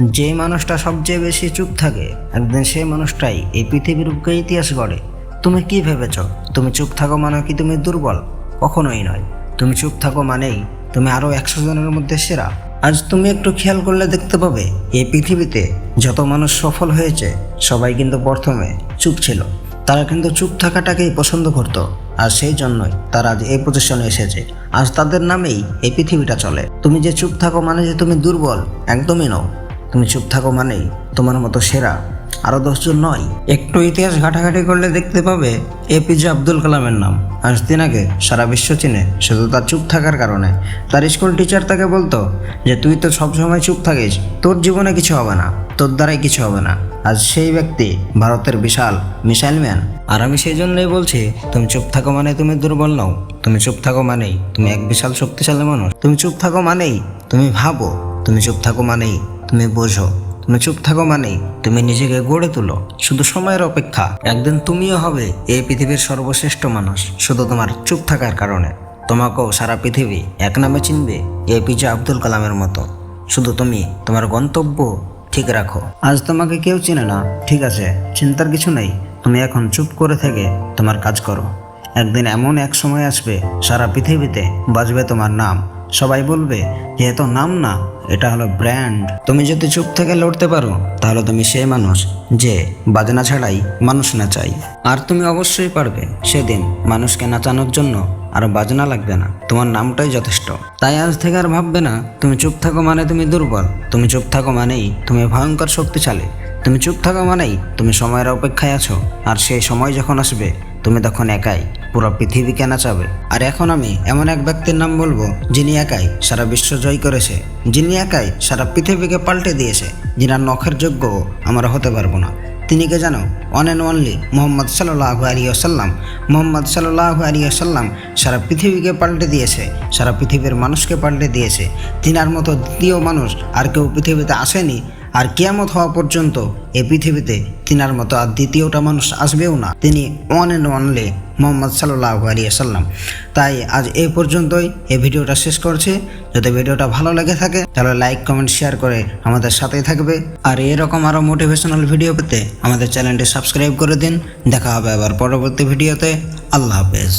যে মানুষটা সবচেয়ে বেশি চুপ থাকে, একদিন সেই মানুষটাই এই পৃথিবীর বুকে ইতিহাস গড়ে। তুমি কি ভেবেছ? তুমি চুপ থাকো মানে কি তুমি দুর্বল? কখনোই নয়। তুমি চুপ থাকো মানেই তুমি আরও একশো জনের মধ্যে সেরা। আজ তুমি একটু খেয়াল করলে দেখতে পাবে, এই পৃথিবীতে যত মানুষ সফল হয়েছে, সবাই কিন্তু প্রথমে চুপ ছিল। তারা কিন্তু চুপ থাকাটাকেই পছন্দ করত, আর সেই জন্যই তারা আজ এই পজিশনে এসেছে। আজ তাদের নামেই এই পৃথিবীটা চলে। তুমি যে চুপ থাকো মানে যে তুমি দুর্বল, একদমই নও। তুমি চুপ থাকো মানেই তোমার মতো সেরা আরও দশজন নয়। একটু ইতিহাস ঘাটাঘাটি করলে দেখতে পাবে এপিজে আব্দুল কালামের নাম। আজ দিন আগে সারা বিশ্ব চিনে শুধু তার চুপ থাকার কারণে। তার স্কুল টিচার তাকে বলতো যে, তুই তো সবসময় চুপ থাকিস, তোর জীবনে কিছু হবে না, তোর দ্বারাই কিছু হবে না। আজ সেই ব্যক্তি ভারতের বিশাল মিসাইল ম্যান। আর আমি সেই জন্যই বলছি, তুমি চুপ থাকো মানে তুমি দুর্বল নও। তুমি চুপ থাকো মানেই তুমি এক বিশাল শক্তিশালী মানুষ। তুমি চুপ থাকো মানেই তুমি ভাবো। তুমি চুপ থাকো মানেই তুমি বোঝো, তুমি চুপ থাকো মানেই তুমি নিজেকে গড়ে তুলো। শুধু সময়ের অপেক্ষা, একদিন তুমিও হবে এই পৃথিবীর সর্বশ্রেষ্ঠ মানুষ, শুধু তোমার চুপ থাকার কারণে। তোমাকেও সারা পৃথিবী এক নামে চিনবে এপিজে আব্দুল কালামের মতো। শুধু তুমি, তোমার গন্তব্য ঠিক রাখো। আজ তোমাকে কেউ চিনে না, ঠিক আছে, চিন্তার কিছু নেই, তুমি এখন চুপ করে থেকে তোমার কাজ করো। একদিন এমন এক সময় আসবে, সারা পৃথিবীতে বাজবে তোমার নাম। সবাই বলবে যে এত নাম না, এটা হলো ব্র্যান্ড। তুমি যদি চুপ থেকে লড়তে পারো, তাহলে তুমি সেই মানুষ যে বাজনা ছাড়াই মানুষ নাচাই আর তুমি অবশ্যই পারবে সেদিন মানুষকে নাচানোর জন্য আর বাজনা লাগবে না, তোমার নামটাই যথেষ্ট। তাই আজ থেকে আর ভাববে না, তুমি চুপ থাকো মানে তুমি দুর্বল, তুমি চুপ থাকো মানেই তুমি ভয়ঙ্কর শক্তিশালী, তুমি চুপ থাকো মানেই তুমি সময়ের অপেক্ষায় আছো। আর সেই সময় যখন আসবে তুমি তখন একাই পুরো পৃথিবীকে নাচাবে আর এখন আমি এমন এক ব্যক্তির নাম বলব, যিনি একাই সারা বিশ্ব জয় করেছে, যিনি একাই সারা পৃথিবীকে পাল্টে দিয়েছে, যিনার নখের যোগ্য আমরা হতে পারব না। তিনি কে জানো? ওয়ান অ্যান্ড অনলি মোহাম্মদ সাল্লাহ আলী আসাল্লাম মোহাম্মদ সাল্লাহ আলী আসাল্লাম সারা পৃথিবীকে পাল্টে দিয়েছে, সারা পৃথিবীর মানুষকে পাল্টে দিয়েছে। তিনার মতো দ্বিতীয় মানুষ আর কেউ পৃথিবীতে আসেনি আর কেয়ামত হওয়া পর্যন্ত এ পৃথিবীতে তিনার মতো আর দ্বিতীয়টা মানুষ আসবেও না। তিনি ওয়ান অ্যান্ড অনলি মোহাম্মদ সাল্লাহ আলী আসাল্লাম তাই আজ এই পর্যন্তই। এই ভিডিওটা শেষ করছি। যদি ভিডিওটা ভালো লেগে থাকে, তাহলে লাইক কমেন্ট শেয়ার করে আমাদের সাথেই থাকবে। আর এরকম আরও মোটিভেশনাল ভিডিও পেতে আমাদের চ্যানেলটি সাবস্ক্রাইব করে দিন। দেখা হবে আবার পরবর্তী ভিডিওতে আল্লাহ হাফেজ।